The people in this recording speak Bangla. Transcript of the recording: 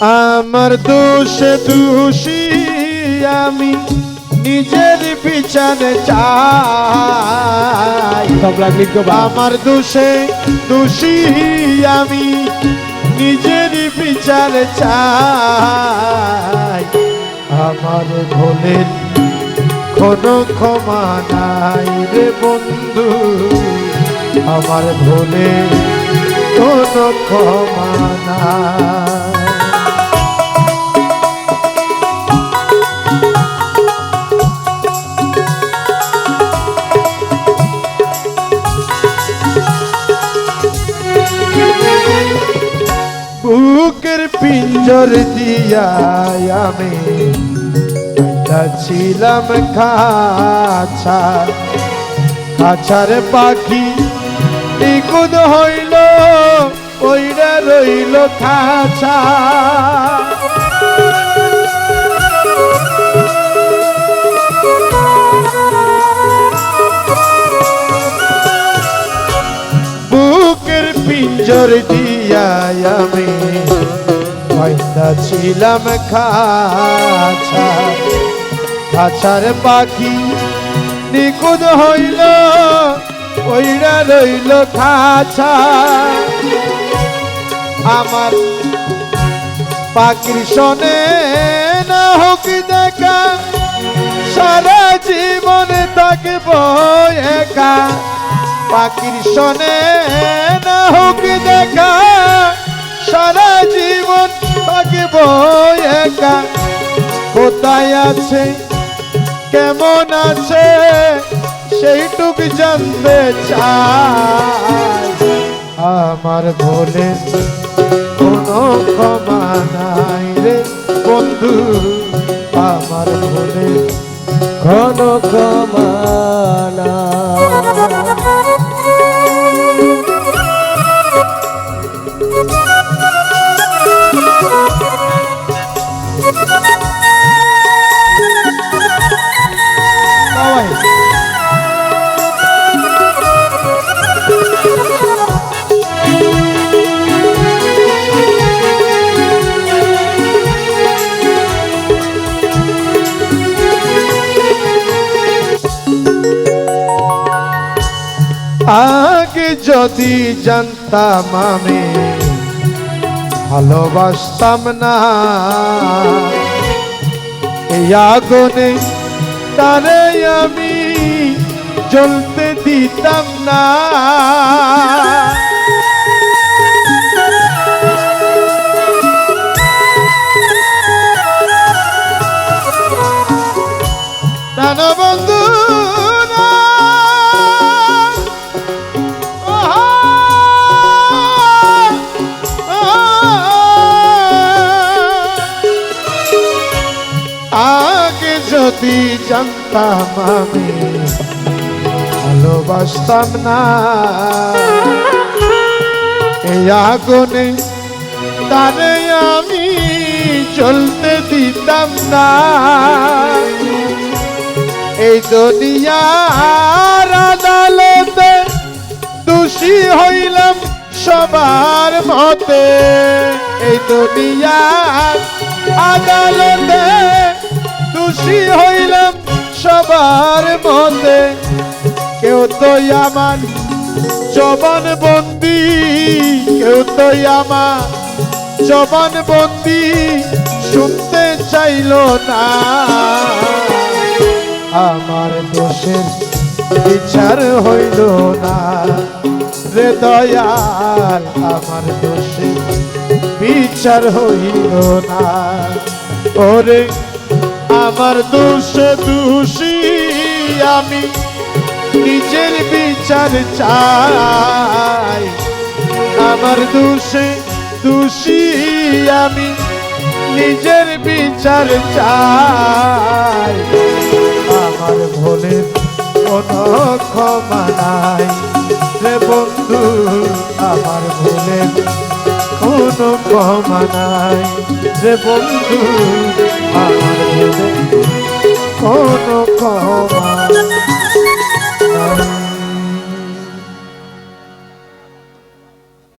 আমার দোষে দোষী আমি নিজের বিচার চাই। আমার দোষে দোষী আমি নিজের বিচার চাই। আমার ভুলের কোনো ক্ষমা নাই রে বন্ধু। আমার ভুলের কোনো ক্ষমা নাই। বুকের পিঞ্জর দিয়া আমি ছিলাম খাছা খাছার পাখি নিকুদ হইল ওইটা রইল খাছা বুকের পিঞ্জর দিয়া আমি ছিলাম খাছা খাছার পাখি নিকুদ হইল ওইরা রইল খাছা আমার পাখির শোনে না হোক দেখা, সারা জীবন থাকব একা। পাখির শোনে না হোক দেখা, সারা জীবন থাকব একা। কোথায় আছে কেমন আছে, সেইটুক জানতে চাই। আমার বলে কোনো ক্ষমা নাই রে বন্ধু, আমার বলে কোনো কমানা যদি জানতাম আমি ভালোবাসতাম না। এই আগুনে তারে আমি জ্বলতে দিতাম না। যদি জানতাম আমি, ভালোবাসতাম না। এই আগুনে, তারে আমি চলতে দিতাম না। এই দুনিয়ার আদালতে দোষী হইলাম সবার মতে। এই দুনিয়ার আদালতে দোষী হইলাম সবার মতে কেউ তো আমার জবান বন্দি, কেউ তো আমার জবান বন্দি শুনতে চাইলো না। আমার দোষের বিচার হইল না। রে দয়াল, আমার দোষের বিচার হইল না। ওরে আমার দোষে দোষী আমি নিজের বিচার চাই। আমার দোষে দোষী আমি নিজের বিচার চাই। আমার ভোলের কোনো ক্ষমা নাই রে বন্ধু, আমার ভোলের কোনো ক্ষমা নাই রে বন্ধু, আমার ভোলের কোনো ক্ষমা